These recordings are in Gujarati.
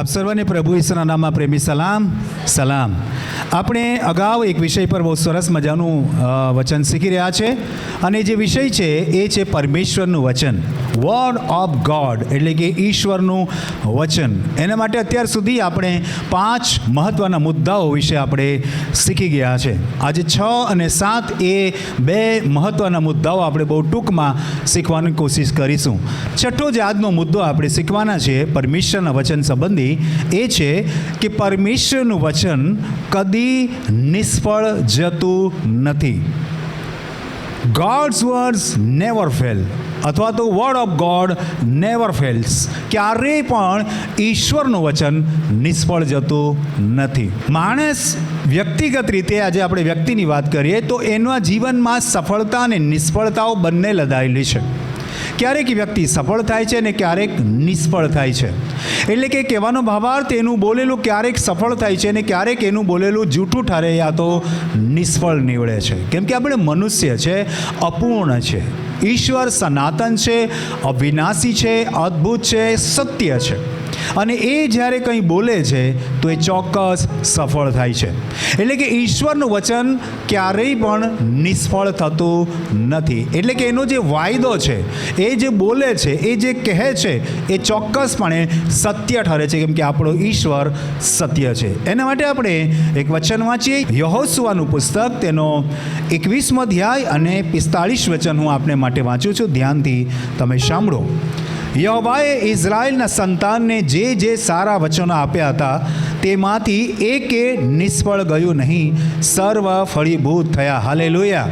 આપ સર્વને પ્રભુ ઈશ્વરના નામમાં પ્રેમી સલામ સલામ. આપણે અગાઉ એક વિષય પર બહુ સરસ મજાનું વચન શીખી રહ્યા છે. અને જે વિષય છે એ છે પરમેશ્વરનું વચન. વર્ડ ઓફ ગોડ એટલે કે ઈશ્વરનું વચન. એના માટે અત્યાર સુધી આપણે પાંચ મહત્ત્વના મુદ્દાઓ વિશે આપણે શીખી ગયા છે. આજે છ અને સાત એ બે મહત્ત્વના મુદ્દાઓ આપણે બહુ ટૂંકમાં શીખવાની કોશિશ કરીશું. છઠ્ઠો જે આજનો મુદ્દો આપણે શીખવાના છે પરમેશ્વરના વચન સંબંધી એ છે કે પરમેશ્વરનું વચન કદી નિષ્ફળ જતું નથી. ગોડ્સ વર્ડ્સ નેવર ફેલ અથવા તો word of God never fails ક્યારેય પણ ઈશ્વરનું વચન નિષ્ફળ જતું નથી. માણસ વ્યક્તિગત રીતે આજે આપણે વ્યક્તિની વાત કરીએ તો એના જીવનમાં સફળતા અને નિષ્ફળતાઓ બંને લદાયેલી છે. ક્યારેક વ્યક્તિ સફળ થાય છે અને ક્યારેક નિષ્ફળ થાય છે. એટલે કે કહેવાનો ભાવાર્થ એનું બોલેલું ક્યારેક સફળ થાય છે અને ક્યારેક એનું બોલેલું જૂઠું ઠરે યા તો નિષ્ફળ નીવડે છે. કેમ કે આપણે મનુષ્ય છે, અપૂર્ણ છે, ઈશ્વર સનાતન છે, અવિનાશી છે, અદ્ભુત છે, સત્ય છે. અને એ જ્યારે કંઈ બોલે છે, તો એ ચોક્કસ સફળ થાય છે. એટલે કે ઈશ્વરનું વચન ક્યારેય પણ નિષ્ફળ થતું નથી. એટલે કે એનો જે વાયદો છે, એ જે બોલે છે, એ જે કહે છે, એ ચોક્કસપણે સત્ય ઠરે છે, કેમ કે આપણો ઈશ્વર સત્ય છે. એના માટે આપણે એક વચન વાંચીએ. યહોસુઆનું પુસ્તક, તેનો એકવીસમો અધ્યાય અને પિસ્તાળીસ વચન હું આપને માટે વાંચું છું. ધ્યાનથી તમે સાંભળો. યહોવાએ ઇઝરાયલના સંતાનને જે જે સારા વચનો આપ્યા હતા, તેમાંથી એકે નિષ્ફળ ગયું નહીં. સર્વ ફળીભૂત થયા. હાલેલુયા.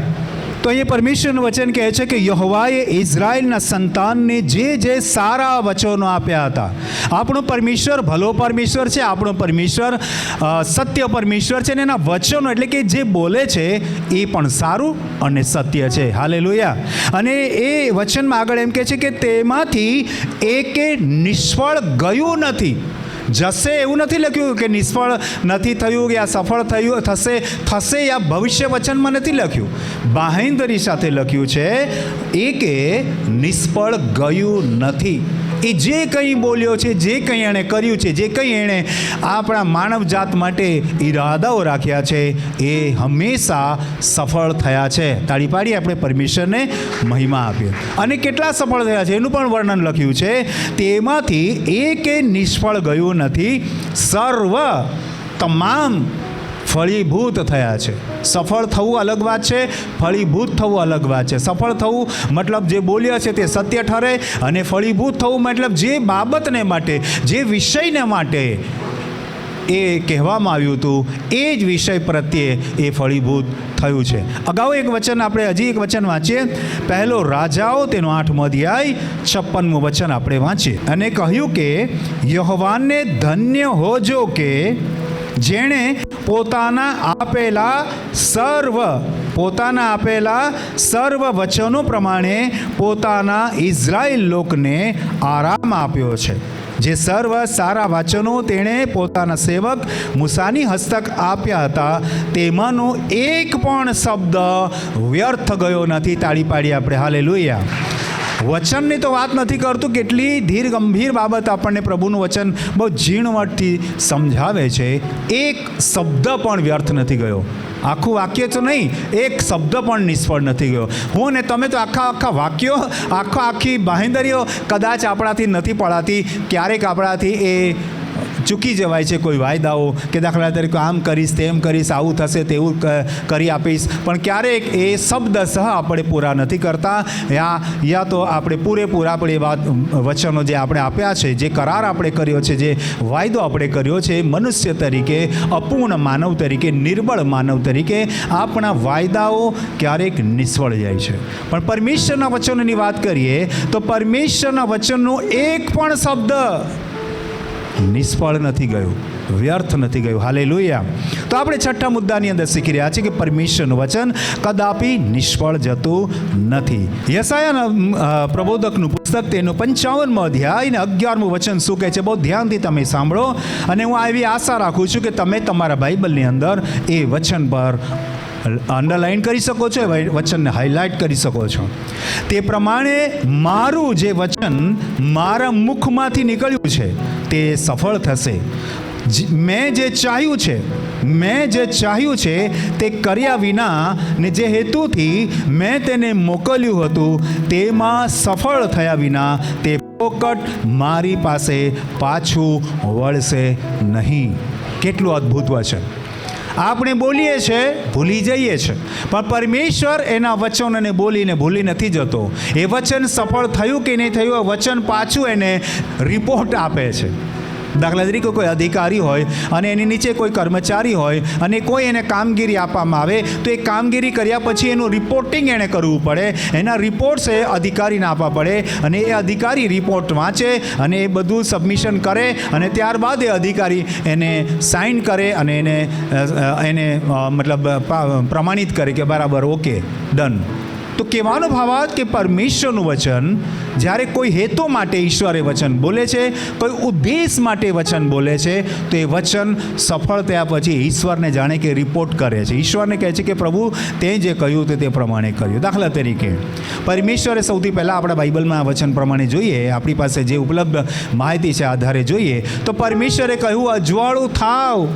તો અહીંયા પરમેશ્વરનું વચન કહે છે કે યહોવાએ ઇઝરાયલના સંતાનને જે જે સારા વચનો આપ્યા હતા. આપણો પરમેશ્વર ભલો પરમેશ્વર છે, આપણો પરમેશ્વર સત્ય પરમેશ્વર છે અને એના વચનો એટલે કે જે બોલે છે એ પણ સારું અને સત્ય છે. હાલે અને એ વચનમાં આગળ એમ કહે છે કે તેમાંથી એકે નિષ્ફળ ગયું નથી. જશે એવું નથી લખ્યું કે નિષ્ફળ નથી થયું કે આ સફળ થયું, થશે થશે આ ભવિષ્ય વચનમાં નથી લખ્યું. બાહેંધરી સાથે લખ્યું છે એ કે નિષ્ફળ ગયું નથી. એ જે કંઈ બોલ્યો છે, જે કંઈ એણે કર્યું છે, જે કંઈ એણે આપણા માનવ જાત માટે ઈરાદાઓ રાખ્યા છે, એ હંમેશા સફળ થયા છે. તાળી પાડી આપણે પરમેશ્વરને મહિમા આપ્યો અને કેટલા સફળ થયા છે, એનું પણ વર્ણન લખ્યું છે, તેમાંથી એકે નિષ્ફળ ગયું નથી. સર્વ તમામ ફળીભૂત થયા છે. સફળ થવું અલગ વાત છે, ફળીભૂત થવું અલગ વાત છે. સફળ થવું મતલબ જે બોલ્યા છે તે સત્ય ઠરે અને ફળીભૂત થવું મતલબ જે બાબતને માટે, જે વિષયને માટે એ કહેવામાં આવ્યું હતું, એ જ વિષય પ્રત્યે એ ફળીભૂત થયું છે. અગાઉ એક વચન આપણે હજી એક વચન વાંચીએ. પહેલો રાજાઓ તેનો આઠમો અધ્યાય છપ્પનમું વચન આપણે વાંચીએ. અને કહ્યું કે, યહવાનને ધન્ય હોજો કે, જેણે પોતાના આપેલા સર્વ, પોતાના આપેલા સર્વ વચનો પ્રમાણે પોતાના ઇઝરાયલ લોકને આરામ આપ્યો છે. જે સર્વ સારા વચનો તેણે પોતાના સેવક મુસાની હસ્તક આપ્યા હતા, તેમાંનો એક પણ શબ્દ વ્યર્થ ગયો નથી. તાળી પાડી આપણે. હાલે લોહિયા વચનની તો વાત નથી કરતું, કેટલી ધીર ગંભીર બાબત આપણને પ્રભુનું વચન બહુ ઝીણવટથી સમજાવે છે. એક શબ્દ પણ વ્યર્થ નથી ગયો. આખું વાક્ય તો નહીં, એક શબ્દ પણ નિષ્ફળ નથી ગયો. હું ને તમે તો આખા આખા વાક્યો, આખા આખી બાહેંદરીઓ કદાચ આપણાથી નથી પડાતી, ક્યારેક આપણાથી એ ચૂકી જવાય છે કોઈ વાયદાઓ કે દાખલા તરીકે આમ કરીશ, તેમ કરીશ, આવું થશે, તેવું કરી આપીશ. પણ ક્યારેક એ શબ્દ સહ આપણે પૂરા નથી કરતા. યા યા તો આપણે પૂરેપૂરા આપણે વાત વચનો જે આપણે આપ્યા છે, જે કરાર આપણે કર્યો છે, જે વાયદો આપણે કર્યો છે મનુષ્ય તરીકે, અપૂર્ણ માનવ તરીકે, નિર્બળ માનવ તરીકે આપણા વાયદાઓ ક્યારેક નિષ્ફળ જાય છે. પણ પરમેશ્વરના વચનોની વાત કરીએ, તો પરમેશ્વરના વચનનો એક પણ શબ્દ નિષ્ફળ નથી ગયું, વ્યર્થ નથી ગયું. હાલે તો આપણે છઠ્ઠા મુદ્દાની અંદર શીખી રહ્યા છીએ કે પરમેશ્વરનું વચન કદાપી નિષ્ફળ જતું નથી. યસાયાના પ્રબોધકનું પુસ્તક તેનું પંચાવનમો અધ્યાય અને અગિયારમું વચન શું કહે છે? બહુ ધ્યાનથી તમે સાંભળો અને હું એવી આશા રાખું છું કે તમે તમારા બાઇબલની અંદર એ વચન પર અંડરલાઇન કરી શકો છો વચનને હાઇલાઇટ કરી શકો છો. તે પ્રમાણે મારું જે વચન મારા મુખમાંથી નીકળ્યું છે, તે સફળ થશે. મેં જે ચાહ્યું છે, મેં જે ચાહ્યું છે, તે કર્યા વિના ને જે હેતુથી મેં તેને મોકલ્યું હતું, તેમાં સફળ થયા વિના તે પોકટ મારી પાસે પાછું વળશે નહીં. કેટલું અદ્ભુત વચન. આપણે બોલીએ છીએ, ભૂલી જઈએ છીએ. પણ પરમેશ્વર એના વચનને બોલીને ભૂલી નથી જતો. એ વચન સફળ થયું કે નહીં થયું, એ વચન પાછું એને રિપોર્ટ આપે છે. દાખલા તરીકે કોઈ અધિકારી હોય અને એની નીચે કોઈ કર્મચારી હોય અને કોઈ એને કામગીરી આપવામાં આવે, તો એ કામગીરી કર્યા પછી એનું રિપોર્ટિંગ એણે કરવું પડે. એના રિપોર્ટ્સ એ અધિકારીને આપવા પડે અને એ અધિકારી રિપોર્ટ વાંચે અને એ બધું સબમિશન કરે અને ત્યારબાદ એ અધિકારી એને સાઇન કરે અને એને એને મતલબ પ્રમાણિત કરે કે બરાબર, ઓકે ડન તો કહેવાનો ભાવાર્થ કે પરમેશ્વરનું વચન, જ્યારે કોઈ હેતુ માટે ઈશ્વરે વચન બોલે છે, કોઈ ઉદ્દેશ માટે વચન બોલે છે, તો એ વચન સફળ થયા પછી ઈશ્વરને જાણે કે રિપોર્ટ કરે છે. ઈશ્વરને કહે છે કે પ્રભુ, તે જે કહ્યું તે તે પ્રમાણે કર્યું. દાખલા તરીકે, પરમેશ્વરે સૌથી પહેલાં આપણા બાઇબલમાં વચન પ્રમાણે જોઈએ, આપણી પાસે જે ઉપલબ્ધ માહિતી છે આધારે જોઈએ, તો પરમેશ્વરે કહ્યું અજવાળું થાવ.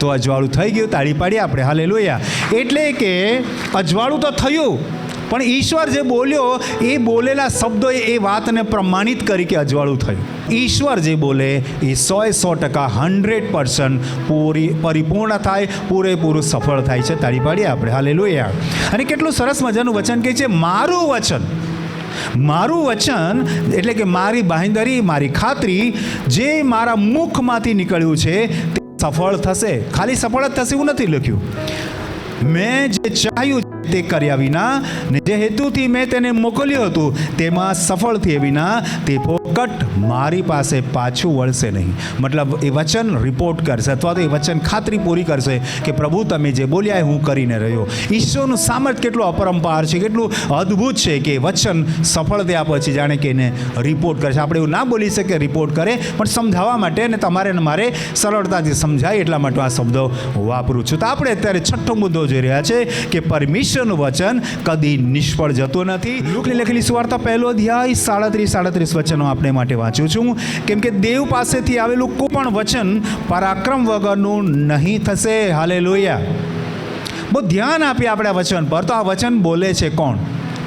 તો અજવાળું થઈ ગયું, તાળી પાડી આપણે. હાલે લોયા એટલે કે અજવાળું તો થયું. પણ ઈશ્વર જે બોલ્યો, એ બોલેલા શબ્દોએ એ વાતને પ્રમાણિત કરી કે અજવાળું થયું. ઈશ્વર જે બોલે, એ સોએ સો ટકા હંડ્રેડ પર્સન્ટ પૂરી પરિપૂર્ણ થાય, પૂરેપૂરું સફળ થાય છે. તાળી પાડીએ આપણે. હાલે લોયા અને કેટલું સરસ મજાનું વચન કહે છે, મારું વચન. મારું વચન એટલે કે મારી બાંહેધરી મારી ખાતરી, જે મારા મુખમાંથી નીકળ્યું છે, તે સફળ થશે. ખાલી સફળ જ થશે એવું નથી લખ્યું. મેં જે ચાહ્યું તે કર્યા વિના ને જે હેતુથી મેં તેને મોકલ્યું હતું, તેમાં સફળ થયા વિના તે ફોકટ મારી પાસે પાછું વળશે નહીં. મતલબ એ વચન રિપોર્ટ કરશે અથવા તો એ વચન ખાતરી પૂરી કરશે કે પ્રભુ તમે જે બોલ્યા હું કરીને રહ્યો. ઈશ્વરનું સામર્થ્ય કેટલું અપરંપાર છે, કેટલું અદ્ભુત છે કે વચન સફળ થયા પછી જાણે કે એને રિપોર્ટ કરશે. આપણે એવું ના બોલી શકીએ રિપોર્ટ કરે, પણ સમજાવવા માટે અને તમારે ને મારે સરળતાથી સમજાય એટલા માટે આ શબ્દો વાપરું છું. તો આપણે અત્યારે છઠ્ઠો મુદ્દો જોઈ રહ્યા છે કે પરમેશ્વરનું વચન કદી નિષ્ફળ જતું નથી. લુકની લખેલી સુવાર્તા પહેલો અધ્યાય, સાડત્રીસ સાડત્રીસ વચનો આપણે માટે વાંચું છું. કેમ કે દેવ પાસેથી આવેલું કોઈ પણ વચન પરાક્રમ વગરનું નહીં થશે. હાલે લોહિયા બહુ ધ્યાન આપીએ આપણે આ વચન પર. તો આ વચન બોલે છે કોણ?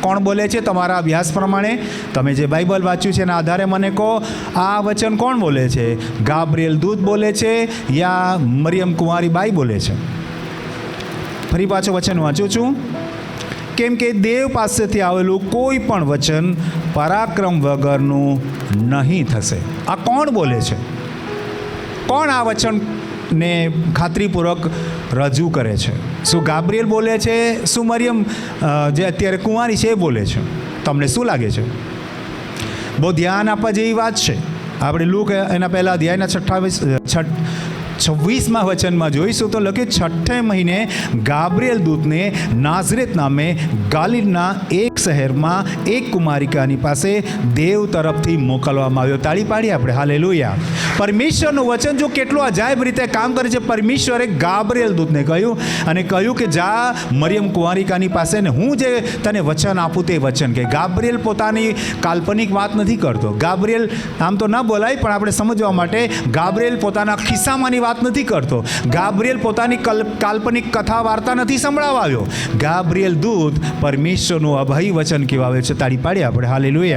કોણ બોલે છે? તમારા અભ્યાસ પ્રમાણે. તમે જે બાઇબલ વાંચ્યું છે એના આધારે મને કહો, આ વચન કોણ બોલે છે? ગાબ્રિએલ દૂત બોલે છે યા મરિયમ કુંવારી બાઈ બોલે છે? ફરી પાછું વચન વાંચું છું. કેમ કે દેવ પાસેથી આવેલું કોઈ પણ વચન પરાક્રમ વગરનું નહીં થશે. આ કોણ બોલે છે? કોણ આ વચનને ખાતરીપૂર્વક રજૂ કરે છે? શું ગાબ્રિયલ બોલે છે? શું મરિયમ જે અત્યારે કુંવારી છે એ બોલે છે? તમને શું લાગે છે? બહુ ધ્યાન આપવા જેવી વાત છે. આપણે લૂક એના પહેલાં અધ્યાયના છઠ્ઠાવીસ છઠ છવ્વીસમાં વચનમાં જોઈશું તો લખ્યું છઠ્ઠે મહિને ગાબ્રિયલ દૂતને નાઝરેત નામે ગાલિલના એક શહેરમાં એક કુમારિકાની પાસે દેવ તરફથી મોકલવામાં આવ્યો. તાળી પાડી આપણે. હાલે પરમેશ્વરનું વચન જો કેટલું અજાયબ રીતે કામ કરે છે, પરમેશ્વરે ગાબરેલ દૂતને કહ્યું અને કહ્યું કે, જા મરિયમ કુંવારિકાની પાસે ને હું જે તને વચન આપું તે વચન. કે ગાબ્રિએલ પોતાની કાલ્પનિક વાત નથી કરતો. ગાબ્રિએલ આમ તો ના બોલાય, પણ આપણે સમજવા માટે ગાબ્રિએલ પોતાના ખિસ્સામાંની વાત નથી કરતો. ગાબ્રિએલ પોતાની કલ કાલ્પનિક કથા વાર્તા નથી સંભળાવા આવ્યો. ગાબ્રિએલ દૂત પરમેશ્વરનું અભય વચન કહેવાવે છે. તાળી પાડી આપણે. હાલે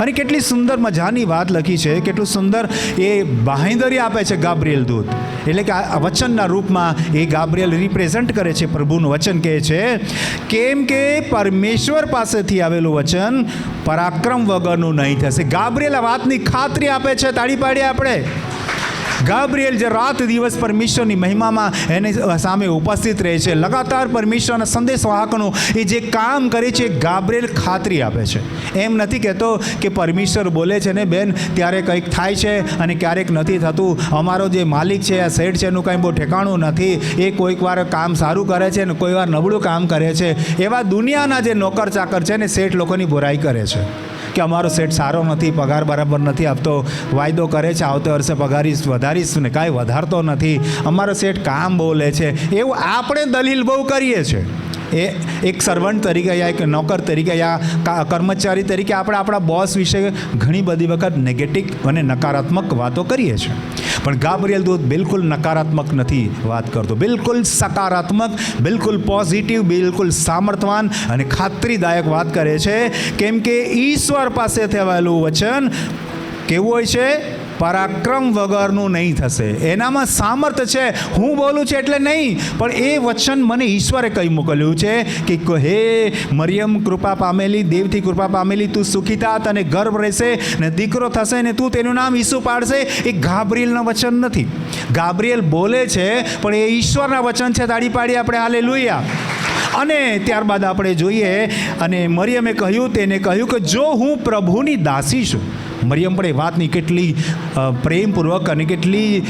અને કેટલી સુંદર મજાની વાત લખી છે. કેટલું સુંદર એ બાહેંદરી આપે છે ગાબ્રિએલ દૂત. એટલે કે આ વચનના રૂપમાં એ ગાબ્રિએલ રિપ્રેઝન્ટ કરે છે. પ્રભુનું વચન કહે છે કેમ કે પરમેશ્વર પાસેથી આવેલું વચન પરાક્રમ વગરનું નહીં થશે. ગાબ્રિએલ આ વાતની ખાતરી આપે છે. તાળી પાડીએ આપણે. ગાબ્રિએલ જે રાત દિવસ પરમેશ્વરની મહિમામાં એની સામે ઉપસ્થિત રહે છે, લગાતાર પરમેશ્વરના સંદેશવાહકનું એ જે કામ કરે છે ગાબ્રિએલ ખાતરી આપે છે. એમ નથી કહેતો કે પરમેશ્વર બોલે છે ને, બેન, ત્યારે કંઈક થાય છે અને ક્યારેક નથી થતું. અમારો જે માલિક છે, આ શેઠ છે, એનું કંઈ બહુ ઠેકાણું નથી. એ કોઈક વાર કામ સારું કરે છે ને કોઈ વાર નબળું કામ કરે છે. એવા દુનિયાના જે નોકર ચાકર છે ને, શેઠ લોકોની બુરાઈ કરે છે. કે અમારો સેટ સારો નથી, પગાર બરાબર નથી આપતો વાયદો કરે છે, આવતે વર્ષે પગારીશ, વધારીશ ને કાંઈ વધારતો નથી. અમારો સેટ કામ બહુ લે છે. એવું આપણે દલીલ બહુ કરીએ છીએ એ એક સર્વન્ટ તરીકે યા એક નોકર તરીકે યા કર્મચારી તરીકે આપણે આપણા બોસ વિશે ઘણી બધી વખત નેગેટિવ અને નકારાત્મક વાતો કરીએ છીએ. પણ ગાબ્રિયલ દૂત બિલકુલ નકારાત્મક નથી વાત કરતો. બિલકુલ સકારાત્મક, બિલકુલ પોઝિટિવ બિલકુલ સામર્થવાન અને ખાતરીદાયક વાત કરે છે. કેમ કે ઈશ્વર પાસેથી આવેલું વચન કેવું હોય છે? પરાક્રમ વગરનું નહીં થશે. એનામાં સામર્થ છે. હું બોલું છું એટલે નહીં. પણ એ વચન મને ઈશ્વરે કહી મોકલ્યું છે કે હે મરિયમ, કૃપા પામેલી, દેવથી કૃપા પામેલી, તું સુખી થાત અને ગર્ભ રહેશે ને દીકરો થશે ને તું તેનું નામ ઈસુ પાડશે. એ ગાબ્રિયલનું વચન નથી. ગાબ્રિયલ બોલે છે, પણ એ ઈશ્વરના વચન છે તાળી પાડી આપણે. હાલે લુયા અને ત્યારબાદ આપણે જોઈએ, અને મરિયમે કહ્યું, તેને કહ્યું કે જો હું પ્રભુની દાસી છું મરિયમ પણ એ વાતની કેટલી પ્રેમપૂર્વક અને કેટલી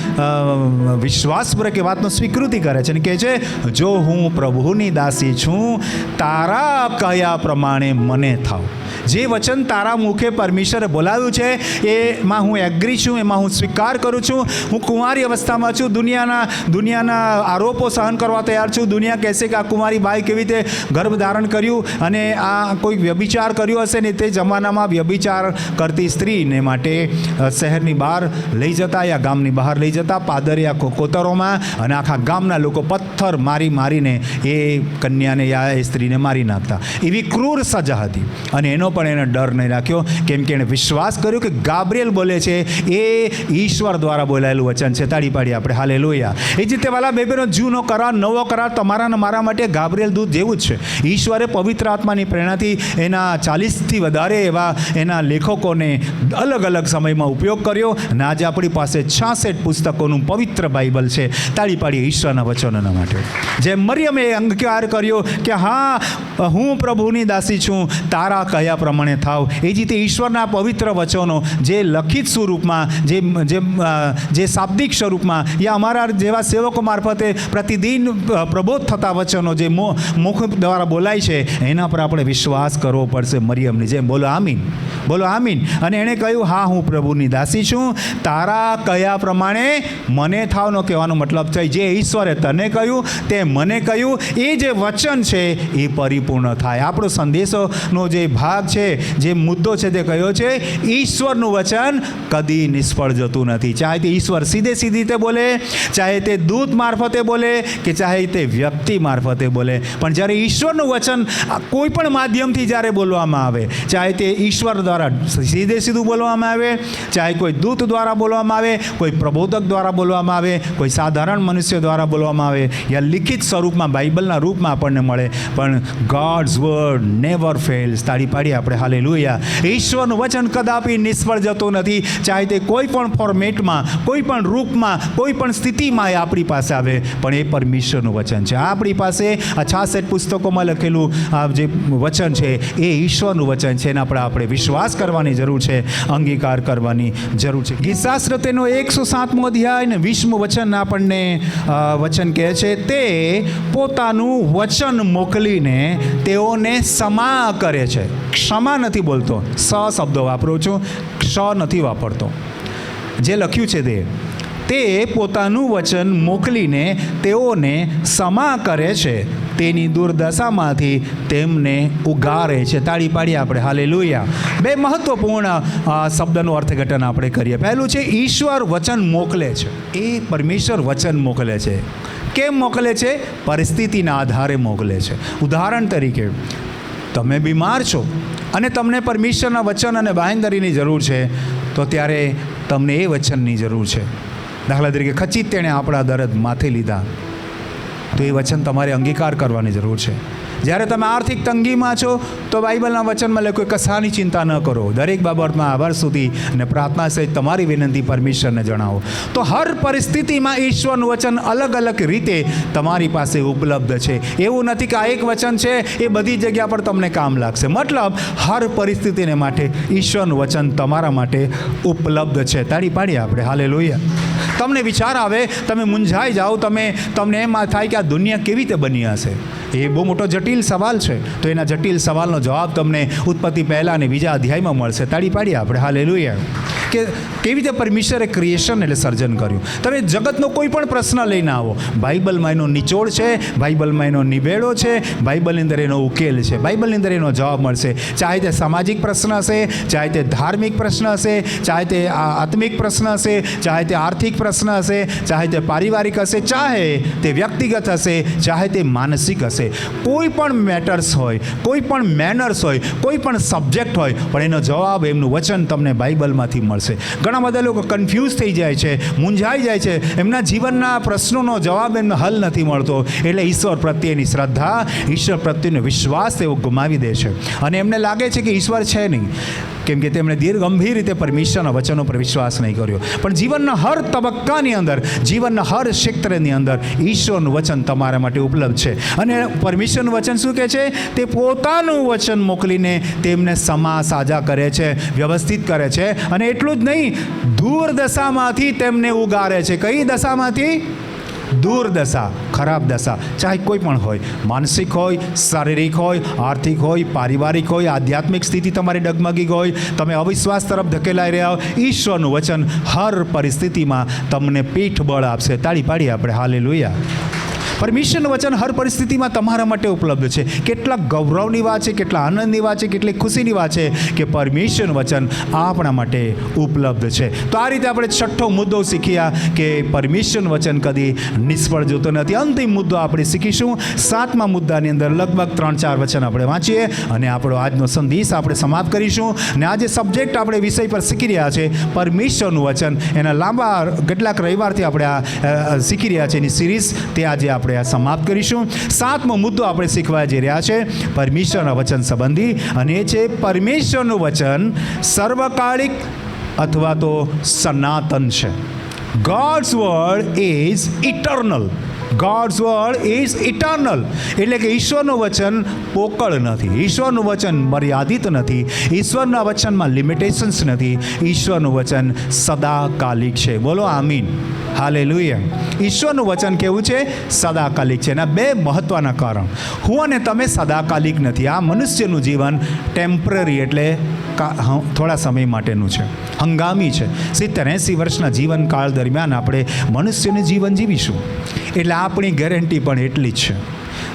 વિશ્વાસપૂર્વક એ વાતનો સ્વીકૃતિ કરે છે અને કહે છે, જો હું પ્રભુની દાસી છું, તારા કયા પ્રમાણે મને થાવ. જે વચન તારા મુખે પરમેશ્વરે બોલાવ્યું છે, એમાં હું એગ્રી છું, એમાં હું સ્વીકાર કરું છું. હું કુંવારી અવસ્થામાં છું, દુનિયાના દુનિયાના આરોપો સહન કરવા તૈયાર છું. દુનિયા કહેશે કે આ કુંવારી બાઈ કેવી રીતે ગર્ભ ધારણ કર્યું અને આ કોઈ વ્યભિચાર કર્યો હશે ને તે જમાનામાં વ્યભિચાર કરતી સ્ત્રીને માટે શહેરની બહાર લઈ જતા યા ગામની બહાર લઈ જતા પાદરિયા કો- કોતરોમાં અને આખા ગામના લોકો પથ્થર મારી મારીને એ કન્યાને યા એ સ્ત્રીને મારી નાખતા. એવી ક્રૂર સજા હતી અને એનો પણ એને ડર નહીં રાખ્યો. કેમ કે એણે વિશ્વાસ કર્યો કે ગાબ્રિયલ બોલે છે. એ ઈશ્વર દ્વારા બોલાયેલું વચન છે. તાળી પાડી આપણે. હાલે લોહિયા એ જ રીતે વાલા બેબેનો જૂનો કરાર, નવો કરાર તમારા મારા માટે ગાબ્રિયલ દૂત જેવું જ છે. ઈશ્વરે પવિત્ર આત્માની પ્રેરણાથી એના ચાલીસથી વધારે એવા એના લેખકોને અલગ અલગ સમયમાં ઉપયોગ કર્યો. અને આજે આપણી પાસે છાસઠ પુસ્તકોનું પવિત્ર બાઇબલ છે. તાળી પાડી ઈશ્વરના વચનોના માટે. જેમ મરિયમે અંગીકાર કર્યો કે, હા, હું પ્રભુની દાસી છું. તારા કયા પ્રમાણે થાવ. એ જ રીતે ઈશ્વરના પવિત્ર વચનો જે લખિત સ્વરૂપમાં, જે જે જે શાબ્દિક સ્વરૂપમાં યા અમારા જેવા સેવકો મારફતે પ્રતિદિન પ્રબોધ થતા વચનો જે મુખ દ્વારા બોલાય છે, એના પર આપણે વિશ્વાસ કરવો પડશે મરિયમની જેમ. બોલો, આમીન. બોલો, આમીન. અને એણે કહ્યું, હા, હું પ્રભુની દાસી છું. તારા કયા પ્રમાણે મને થાવનો કહેવાનો મતલબ છે. જે ઈશ્વરે તને કહ્યું, તે મને કહ્યું. એ જે વચન છે, એ પરિપૂર્ણ થાય. આપણો સંદેશોનો જે ભાગ છે જે મુદ્દો છે તે કયો છે? ઈશ્વરનું વચન કદી નિષ્ફળ જતું નથી. ચાહે તે ઈશ્વર સીધે સીધી રીતે બોલે, ચાહે તે દૂત મારફતે બોલે, કે ચાહે તે વ્યક્તિ મારફતે બોલે. પણ જ્યારે ઈશ્વરનું વચન કોઈ પણ માધ્યમથી જ્યારે બોલવામાં આવે, ચાહે તે ઈશ્વર દ્વારા સીધે સીધું બોલવામાં આવે, ચાહે કોઈ દૂત દ્વારા બોલવામાં આવે, કોઈ પ્રબોધક દ્વારા બોલવામાં આવે, કોઈ સાધારણ મનુષ્ય દ્વારા બોલવામાં આવે, યા લિખિત સ્વરૂપમાં, બાઇબલના રૂપમાં આપણને મળે. પણ ગોડ્સ વર્ડ નેવર ફેલ્સ તાળી પાડી આપણે. હાલે લુયા ઈશ્વરનું વચન કદાપી નિષ્ફળ જતું નથી. ચાહે તે કોઈ પણ ફોર્મેટમાં કોઈ પણ રૂપમાં, કોઈ પણ સ્થિતિમાં એ આપણી પાસે આવે. પણ એ પરમેશ્વરનું વચન છે. આપણી પાસે આ છાસઠ પુસ્તકોમાં લખેલું આ જે વચન છે, એ ઈશ્વરનું વચન છે. એના પર આપણે વિશ્વાસ કરવાની જરૂર છે, અંગીકાર કરવાની જરૂર છે. ગીતશાસ્ત્ર તેનો એકસો સાતમો અધ્યાય ને વીસમું વચન આપણને વચન કહે છે, તે પોતાનું વચન મોકલીને તેઓને સમા કરે છે. ક્ષમા નથી બોલતો. સ શબ્દો વાપરું છું, ક્ષ નથી વાપરતો. જે લખ્યું છે તે તે પોતાનું વચન મોકલીને તેઓને ક્ષમા કરે છે. તેની દુર્દશામાંથી તેમને ઉગારે છે. તાળી પાડીએ આપણે. હાલે બે મહત્વપૂર્ણ શબ્દનું અર્થઘટન આપણે કરીએ. પહેલું છે, ઈશ્વર વચન મોકલે છે. એ પરમેશ્વર વચન મોકલે છે. કેમ મોકલે છે? પરિસ્થિતિના આધારે મોકલે છે. ઉદાહરણ તરીકે તમે બીમાર છો અને તમને પરમેશ્વરના વચન અને બાંહેધરીની જરૂર છે, તો ત્યારે તમને એ વચનની જરૂર છે. દાખલા તરીકે ખચિત તેણે આપણા દર્દ માથે લીધા, તો એ વચન તમારે અંગીકાર કરવાની જરૂર છે. જ્યારે તમે આર્થિક તંગીમાં છો, તો બાઇબલના વચનમાં લખ્યું કશાની ચિંતા ન કરો. દરેક બાબતમાં આભાર સુધી અને પ્રાર્થના સહિત તમારી વિનંતી પરમેશ્વરને જણાવો. તો હર પરિસ્થિતિમાં ઈશ્વરનું વચન અલગ અલગ રીતે તમારી પાસે ઉપલબ્ધ છે. એવું નથી કે આ એક વચન છે, એ બધી જગ્યા પર તમને કામ લાગશે. મતલબ, હર પરિસ્થિતિને માટે ઈશ્વરનું વચન તમારા માટે ઉપલબ્ધ છે. તાળી પાડીએ આપણે. હાલે તમને વિચાર આવે, તમે મૂંઝાઈ જાઓ, તમે, તમને એમ થાય કે આ દુનિયા કેવી રીતે બની હશે? એ બહુ મોટો જટિલ સવાલ છે. તો એના જટિલ સવાલનો જવાબ તમને ઉત્પત્તિ પહેલાં અને બીજા અધ્યાયમાં મળશે. તાળી પાડીએ આપણે. હાલ કે કે કેવી રીતે પરમેશ્વરે ક્રિએશન એટલે સર્જન કર્યું? તમે જગતનો કોઈ પણ પ્રશ્ન લઈને આવો. બાઇબલમાં એનો નિચોડ છે બાઇબલમાં એનો નિવેડો છે બાઇબલની અંદર એનો ઉકેલ છે. બાઇબલની અંદર એનો જવાબ મળશે. ચાહે તે સામાજિક પ્રશ્ન હશે, ચાહે તે ધાર્મિક પ્રશ્ન હશે, ચાહે તે આત્મિક પ્રશ્ન હશે, ચાહે તે આર્થિક પ્રશ્ન હશે, ચાહે તે પારિવારિક હશે, ચાહે તે વ્યક્તિગત હશે, ચાહે તે માનસિક હશે. કોઈ પણ મેટર્સ હોય, કોઈ પણ મેનર્સ હોય, કોઈ પણ સબ્જેક્ટ હોય, પણ એનો જવાબ, એમનું વચન તમને બાઇબલમાંથી મળશે. ઘણા બધા લોકો કન્ફ્યુઝ થઈ જાય છે, મૂંઝાઈ જાય છે. એમના જીવનના પ્રશ્નોનો જવાબ એમને હલ નથી મળતો. એટલે ઈશ્વર પ્રત્યેની શ્રદ્ધા, ઈશ્વર પ્રત્યેનો વિશ્વાસ તેઓ ગુમાવી દે છે. અને એમને લાગે છે કે ઈશ્વર છે નહીં. કેમ કે તેમણે દીર્ઘ ગંભીર રીતે પરમેશ્વરના વચનો પર વિશ્વાસ નહીં કર્યો. પણ જીવનના હર તબક્કાની અંદર, જીવનના હર ક્ષેત્રની અંદર ઈશ્વરનું વચન તમારા માટે ઉપલબ્ધ છે. અને પરમેશ્વરનું વચન શું કહે છે? તે પોતાનું વચન મોકલીને તેમને સમા સાજા કરે છે, વ્યવસ્થિત કરે છે. અને એટલું જ નહીં, દૂર દશામાંથી તેમને ઉગારે છે. કઈ દશામાંથી? દુર્દશા ખરાબ દશા, ચાહે કોઈ પણ હોય. માનસિક હોય, શારીરિક હોય, આર્થિક હોય, પારિવારિક હોય, આધ્યાત્મિક સ્થિતિ તમારી ડગમગી હોય તમે અવિશ્વાસ તરફ ધકેલાઈ રહ્યા હો, ઈશ્વરનું વચન હર પરિસ્થિતિમાં તમને પીઠ બળ આપશે. તાળી પાડી આપણે. હાલે પરમિશનનું વચન હર પરિસ્થિતિમાં તમારા માટે ઉપલબ્ધ છે. કેટલા ગૌરવની વાત છે, કેટલા આનંદની વાત છે, કેટલી ખુશીની વાત છે કે પરમિશન વચન આપણા માટે ઉપલબ્ધ છે. તો આ રીતે આપણે છઠ્ઠો મુદ્દો શીખ્યા કે પરમિશન વચન કદી નિષ્ફળ જતો નથી. અંતિમ મુદ્દો આપણે શીખીશું. સાતમા મુદ્દાની અંદર લગભગ ત્રણ ચાર વચન આપણે વાંચીએ અને આપણો આજનો સંદેશ આપણે સમાપ્ત કરીશું. અને આજે સબ્જેક્ટ આપણે વિષય પર શીખી રહ્યા છે પરમિશનનું વચન. એના લાંબા, કેટલાક રવિવારથી આપણે આ શીખી રહ્યા છે એની સિરીઝ. તે આજે આપણે આ સમાપ્ત કરીશું. સાતમો મુદ્દો આપણે શીખવા જઈ રહ્યા છે. પરમેશ્વરના વચન સંબંધી અને એ છે પરમેશ્વરનું વચન સર્વકાલિક અથવા તો સનાતન છે. God's word is eternal God's word is eternal એટલે કે ઈશ્વરનું વચન પોકળ નથી. ઈશ્વરનું વચન મર્યાદિત નથી. ઈશ્વરના વચનમાં લિમિટેશન્સ નથી. ઈશ્વરનું વચન સદાકાલિક છે. બોલો આમીન. હાલે ઈશ્વરનું વચન કેવું છે? સદાકાલિક છે. એના બે મહત્ત્વના કારણ. હું અને તમે સદાકાલિક નથી. આ મનુષ્યનું જીવન ટેમ્પરરી એટલે થોડા સમય માટેનું છે. હંગામી છે. સિત્તેર એંસી વર્ષના જીવનકાળ દરમિયાન આપણે મનુષ્યનું જીવન જીવીશું. એટલે આપણી ગેરંટી પણ એટલી જ છે.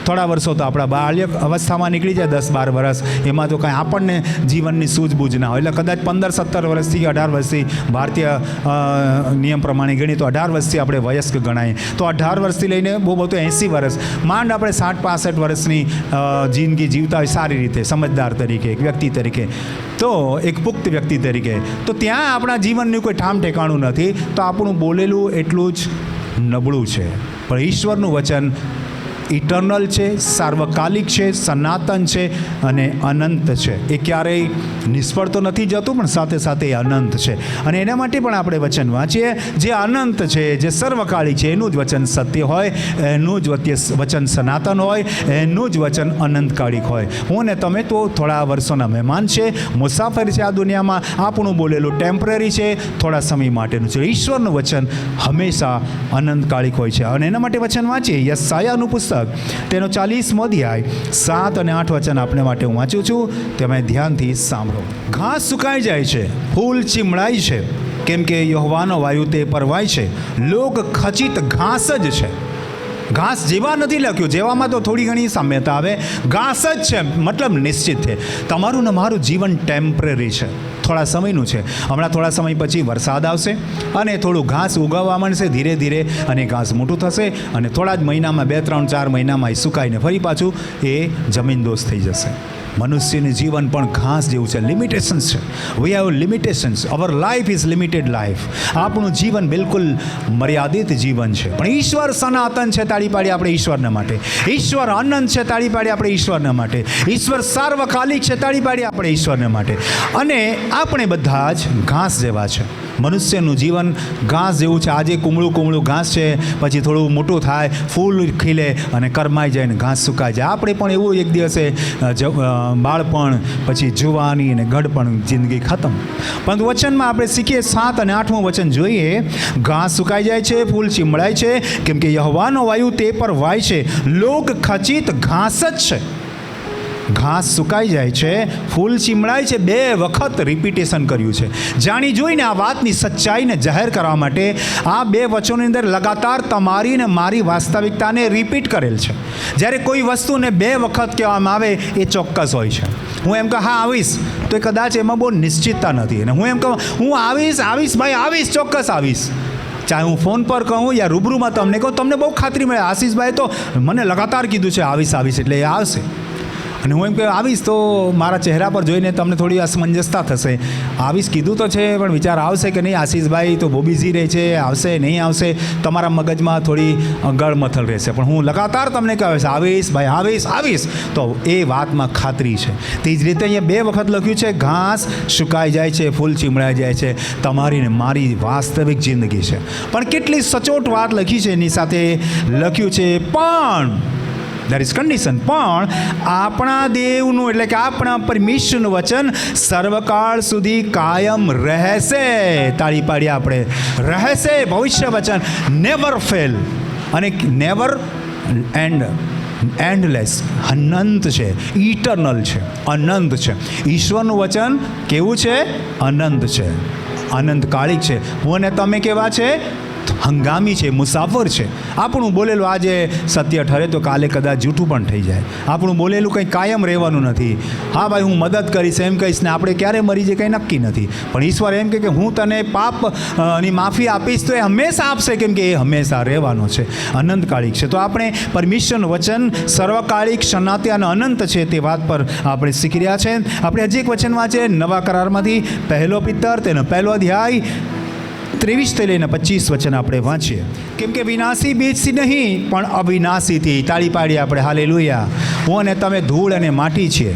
થોડા વર્ષો તો આપણા બાલ્ય અવસ્થામાં નીકળી જાય દસ બાર વર્ષ એમાં તો કાંઈ આપણને જીવનની સૂઝબૂઝ ના હોય. એટલે કદાચ પંદર, સત્તર વર્ષથી, અઢાર વર્ષથી ભારતીય નિયમ પ્રમાણે ગણીએ તો અઢાર વર્ષથી આપણે વયસ્ક ગણાય. તો અઢાર વર્ષથી લઈને બહુ તો એંસી વર્ષ માંડ આપણે સાઠ, પાસઠ વર્ષની જિંદગી જીવતા હોય સારી રીતે, સમજદાર તરીકે, એક વ્યક્તિ તરીકે. તો એક પુખ્ત વ્યક્તિ તરીકે. તો ત્યાં આપણા જીવનનું કોઈ ઠામ ઠેકાણું નથી. તો આપણું બોલેલું એટલું જ નબળું છે. પણ ઈશ્વરનું વચન ઇટર્નલ છે, સાર્વકાલિક છે, સનાતન છે અને અનંત છે. એ ક્યારેય નિષ્ફળ તો નથી જતું, પણ સાથે સાથે એ અનંત છે. અને એના માટે પણ આપણે વચન વાંચીએ. જે અનંત છે, જે સર્વકાળી છે, એનું જ વચન સત્ય હોય, એનું જ વચન સનાતન હોય, એનું જ વચન અનંતકાળિક હોય. હું ને તમે તો થોડા વર્ષોના મહેમાન છે, મુસાફર છે આ દુનિયામાં, આપણું બોલેલું ટેમ્પરરી છે, થોડા સમય માટેનું છે. ઈશ્વરનું વચન હંમેશા અનંતકાળિક હોય છે. અને એના માટે વચન વાંચીએ. યસાયાનું પુસ્તક. તેનો ચાલીસમો અધ્યાય સાત અને આઠ વચન આપણે માટે હું વાંચું છું. તમે ધ્યાનથી સાંભળો. ઘાસ સુકાઈ જાય છે, ફૂલ ચીમડાય છે. કેમ કે યહોવાનો વાયુ તે પરવાય છે. લોક ખચિત ઘાસ જ છે. ઘાસ જેવા નથી લખ્યું. જેવામાં તો થોડી ઘણી સામ્યતા આવે. ઘાસ જ છે. મતલબ નિશ્ચિત છે. તમારું ને મારું જીવન ટેમ્પરરી છે. થોડા સમયનું છે. હમણાં થોડા સમય પછી વરસાદ આવશે અને થોડું ઘાસ ઉગાવવા માંડશે ધીરે ધીરે અને ઘાસ મોટું થશે અને થોડા જ મહિનામાં, બે, ત્રણ, ચાર મહિનામાં એ સુકાઈને ફરી પાછું એ જમીનદોસ્ત થઈ જશે. મનુષ્યનું જીવન પણ ઘાસ જેવું છે. લિમિટેશન્સ છે. We have limitations our life is limited life આપણું જીવન બિલકુલ મર્યાદિત જીવન છે. પણ ઈશ્વર સનાતન છે તાળી પાડી આપણે ઈશ્વરના માટે. ઈશ્વર અનંત છે તાળી પાડી આપણે ઈશ્વરના માટે. ઈશ્વર સાર્વકાલિક છે તાળી પાડી આપણે ઈશ્વરના માટે. અને આપણે બધા જ ઘાસ જેવા છે. મનુષ્યનું જીવન ઘાસ જેવું છે. આજે કુમળું કુમળું ઘાસ છે, પછી થોડું મોટું થાય, ફૂલ ખીલે અને કરમાઈ જાય ને ઘાસ સુકાઈ જાય. આપણે પણ એવું એક દિવસે બાળપણ, પછી જુવાની અને ગઢપણ જિંદગી ખતમ. પરંતુ વચનમાં આપણે શીખીએ, સાત અને આઠમું વચન જોઈએ. ઘાસ સુકાઈ જાય છે, ફૂલ ચીમળાય છે. કેમ કે યહવાનો વાયુ તે પર વાય છે. લોક ખચિત ઘાસ જ છે. ઘાસ સુકાઈ જાય છે, ફૂલ ચીમડાય છે, બે વખત રિપીટેશન કર્યું છે. જાણી જોઈને આ વાતની સચ્ચાઈને જાહેર કરવા માટે આ બે વચનોની અંદર લગાતાર તમારી ને મારી વાસ્તવિકતાને રિપીટ કરેલ છે. જ્યારે કોઈ વસ્તુને બે વખત કહેવામાં આવે, એ ચોક્કસ હોય છે. હું એમ કહું, હા, આવીશ. તો એ કદાચ એમાં બહુ નિશ્ચિતતા નથી. અને હું એમ કહું, હું આવીશ આવીશ, ભાઈ, આવીશ, ચોક્કસ આવીશ. ચાહે હું ફોન પર કહું યા રૂબરૂમાં તમને કહું, તમને બહુ ખાતરી મળે. આશીષભાઈ તો મને લગાતાર કીધું છે, આવીશ આવીશ, એટલે એ આવશે. અને હું એમ કે આવીશ તો મારા ચહેરા પર જોઈને તમને થોડી અસમંજસતા થશે. આવીશ કીધું તો છે, પણ વિચાર આવશે કે નહીં, આશીષભાઈ તો બહુ બિઝી રહે છે, આવશે, નહીં આવશે, તમારા મગજમાં થોડી ગળમથલ રહેશે. પણ હું લગાતાર તમને કહે છે, આવીશ ભાઈ, આવીશ આવીશ. તો એ વાતમાં ખાતરી છે. તે જ રીતે અહીંયા બે વખત લખ્યું છે, ઘાસ સુકાઈ જાય છે, ફૂલ ચીમડાઈ જાય છે, તમારી ને મારી વાસ્તવિક જિંદગી છે. પણ કેટલી સચોટ વાત લખી છે, એની સાથે લખ્યું છે, પણ દેર ઇઝ કન્ડિશન પણ આપણા દેવનું એટલે કે આપણા પરમેશ્વરનું વચન સર્વકાળ સુધી કાયમ રહેશે. તાળી પાડી આપણે. રહેશે ભવિષ્ય વચન. નેવર ફેલ અને નેવર એન્ડ એન્ડલેસ અનંત છે. ઇટર્નલ છે. અનંત છે. ઈશ્વરનું વચન કેવું છે? અનંત છે. અનંતકાળિક છે. હું અને તમે કેવા છે? હંગામી છે, મુસાફર છે. આપણું બોલેલું આજે સત્ય ઠરે તો કાલે કદાચ જૂઠું પણ થઈ જાય. આપણું બોલેલું કંઈ કાયમ રહેવાનું નથી. હા ભાઈ, હું મદદ કરીશ એમ કહીશ ને આપણે ક્યારે મરી જાય કંઈ નક્કી નથી. પણ ઈશ્વર એમ કે હું તને પાપની માફી આપીશ તો એ હંમેશા આપશે કેમ કે એ હંમેશા રહેવાનો છે. અનંતકાળિક છે. તો આપણે પરમિશન, વચન, સર્વકાળિક સનાત્ય અને અનંત છે તે વાત પર આપણે શીખી રહ્યા છે. આપણે હજી એક વચન વાંચે નવા કરારમાંથી પહેલો પિત્તર, તેનો પહેલો અધ્યાય. ત્રેવીસથી લઈને પચીસ વચન આપણે વાંચીએ. કેમ કે વિનાશી બીજથી નહીં, પણ અવિનાશીથી તાળી પાડી આપણે. હાલે લુયા હું અને તમે ધૂળ અને માટી છીએ.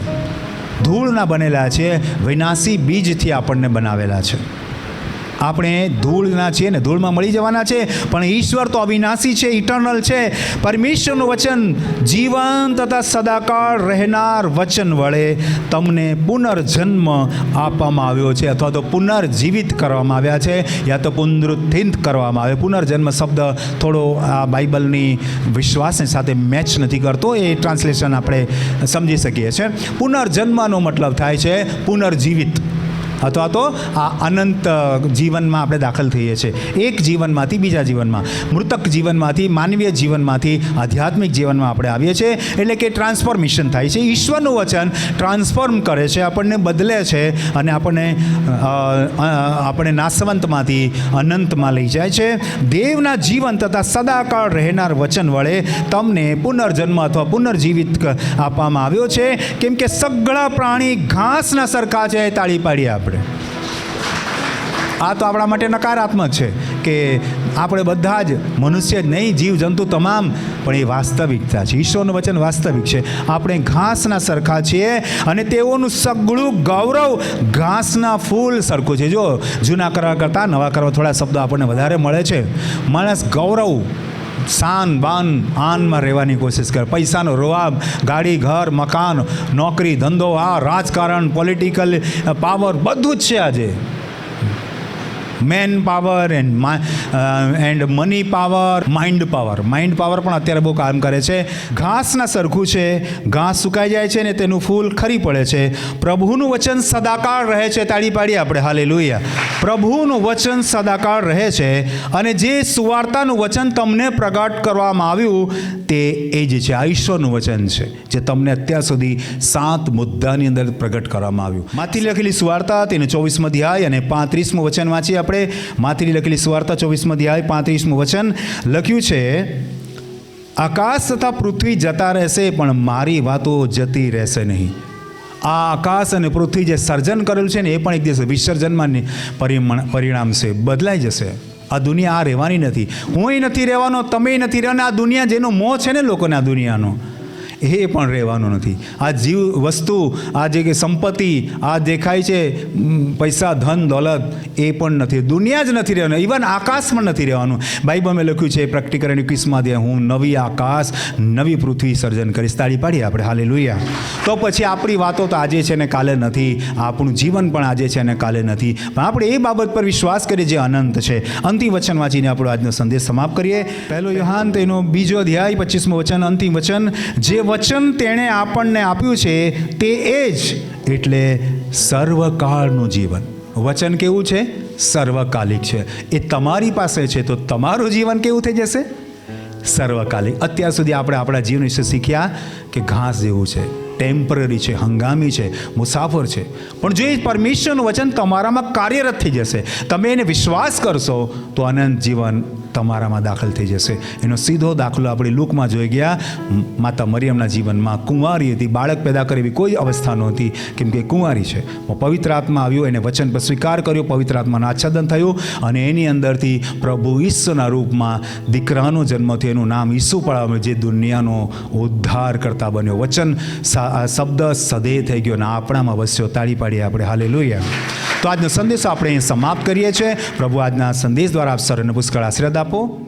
ધૂળના બનેલા છે, વિનાશી બીજથી આપણને બનાવેલા છે. આપણે ધૂળના છીએ ને ધૂળમાં મળી જવાના છે, પણ ઈશ્વર તો અવિનાશી છે ઇટર્નલ છે. પરમેશ્વરનું વચન જીવન તથા સદાકાળ રહેનાર વચન વડે તમને પુનર્જન્મ આપવામાં આવ્યો છે, અથવા તો પુનર્જીવિત કરવામાં આવ્યા છે, યા તો પુનરુત્થિત કરવામાં આવે પુનર્જન્મ શબ્દ થોડો આ બાઇબલની વિશ્વાસની સાથે મેચ નથી કરતો, એ ટ્રાન્સલેશન આપણે સમજી શકીએ છીએ. પુનર્જન્મનો મતલબ થાય છે પુનર્જીવિત. અથવા તો આ અનંત જીવનમાં આપણે દાખલ થઈએ છીએ. એક જીવનમાંથી બીજા જીવનમાં. મૃતક જીવનમાંથી, માનવીય જીવનમાંથી, આધ્યાત્મિક જીવનમાં આપણે આવીએ છીએ. એટલે કે ટ્રાન્સફોર્મેશન થાય છે. ઈશ્વરનું વચન ટ્રાન્સફોર્મ કરે છે, આપણને બદલે છે અને આપણને આપણે નાશવંતમાંથી અનંતમાં લઈ જાય છે. દેવના જીવન તથા સદાકાળ રહેનાર વચન વડે તમને પુનર્જન્મ અથવા પુનર્જીવિત આપવામાં આવ્યો છે. કેમ કે સગળા પ્રાણી ઘાસના સરખા છે, તાળી પાડીએ આપણે. આ તો આપણા માટે નકારાત્મક છે કે આપણે બધા જ મનુષ્ય નહીં જીવ જંતુ તમામ, પણ એ વાસ્તવિકતા છે. ઈશ્વરનું વચન વાસ્તવિક છે. આપણે ઘાસના સરખા છીએ અને તેઓનું સગળું ગૌરવ ઘાસના ફૂલ સરખું છે. જો જૂના કરવા કરતાં નવા કરવા થોડા શબ્દો આપણને વધારે મળે છે. માણસ ગૌરવ શાન બાન, આનમાં રહેવાની કોશિશ કરે. પૈસાનો રોવાબ, ગાડી, ઘર, મકાન, નોકરી, ધંધો, આ રાજકારણ પોલિટિકલ પાવર બધું જ છે આજે. Man power and and money power mind power mind power પણ અત્યારે બહુ કામ કરે છે. ઘાસના સરખું છે. ઘાસ સુકાઈ જાય છે ને તેનું ફૂલ ખરી પડે છે. પ્રભુનું વચન સદાકાળ રહે છે. તાળી પાડી આપણે. હાલે પ્રભુનું વચન સદાકાળ રહે છે અને જે સુવાર્તાનું વચન તમને પ્રગટ કરવામાં આવ્યું તે એ જ છે. આ ઈશ્વરનું વચન છે જે તમને અત્યાર સુધી સાત મુદ્દાની અંદર પ્રગટ કરવામાં આવ્યું. માથી લખેલી સુવાર્તા તેને ચોવીસમો અધ્યાય અને પાંત્રીસમું વચન વાંચીએ આપણે માથી લખેલી સુવાર્તા ચોવીસમાં ધ્યાય પાંત્રીસમું વચન લખ્યું છે, આકાશ તથા પૃથ્વી જતા રહેશે, પણ મારી વાતો જતી રહેશે નહીં. આ આકાશ અને પૃથ્વી જે સર્જન કરેલું છે ને, એ પણ એક દિવસ વિસર્જનમાં પરિમણ, પરિણામ છે, બદલાઈ જશે. આ દુનિયા આ રહેવાની નથી. હુંય નથી રહેવાનો, તમે નથી રહેવાનો, આ દુનિયા જેનો મોહ છે ને લોકોને આ દુનિયાનો. એ પણ રહેવાનું નથી. આ જીવ વસ્તુ, આ જે કે સંપત્તિ, આ દેખાય છે પૈસા, ધન, દોલત, એ પણ નથી. દુનિયા જ નથી રહેવાનું. ઇવન આકાશ પણ નથી રહેવાનું. બાઇબલમાં લખ્યું છે, પ્રેક્ટિકલ એકવીસમાં દે હું નવી આકાશ, નવી પૃથ્વી સર્જન કરીશ. તાળી પાડીએ આપણે. હાલે લોહિયા તો પછી આપણી વાતો તો આજે છે ને કાલે નથી. આપણું જીવન પણ આજે છે ને કાલે નથી. પણ આપણે એ બાબત પર વિશ્વાસ કરીએ જે અનંત છે. અંતિમ વચન વાંચીને આપણો આજનો સંદેશ સમાપ્ત કરીએ. પહેલો યુહાન તેનો બીજો અધ્યાય, પચીસમો વચન, અંતિમ વચન. જે વચન તેણે આપણને આપ્યું છે, તે એ જ એટલે સર્વકાળનું જીવન. વચન કેવું છે? સર્વકાલિક છે. એ તમારી પાસે છે, તો તમારું જીવન કેવું થઈ જશે? સર્વકાલિક. અત્યાર સુધી આપણે આપણા જીવન વિશે શીખ્યા કે ઘાસ જેવું છે, ટેમ્પરરી છે, હંગામી છે, મુસાફર છે. પણ જો એ પરમેશ્વરનું વચન તમારામાં કાર્યરત થઈ જશે, તમે એને વિશ્વાસ કરશો, તો અનંત જીવન તમારામાં દાખલ થઈ જશે. એનો સીધો દાખલો આપણે લૂકમાં જોઈ ગયા. માતા મરિયમના જીવનમાં કુંવારી હતી. બાળક પેદા કરે એવી કોઈ અવસ્થા નહોતી. કેમ કે કુંવારી છે. પવિત્ર આત્મા આવ્યો. એને વચન પર સ્વીકાર કર્યો. પવિત્ર આત્માનું આચ્છાદન થયું. અને એની અંદરથી પ્રભુ ઈસુના રૂપમાં દીકરાનો જન્મ થયો. એનું નામ ઈસુ પડાવ્યું જે દુનિયાનો ઉદ્ધાર કરતા બન્યો. વચન શબ્દ સદે થઈ ગયો અને આપણામાં વસ્યો તાળી પાડીએ આપણે. હાલે તો આજનો સંદેશો આપણે અહીં સમાપ્ત કરીએ છીએ. પ્રભુ આજના સંદેશ દ્વારા આપ સર્વને પુષ્કળ આશીર્વાદ આપો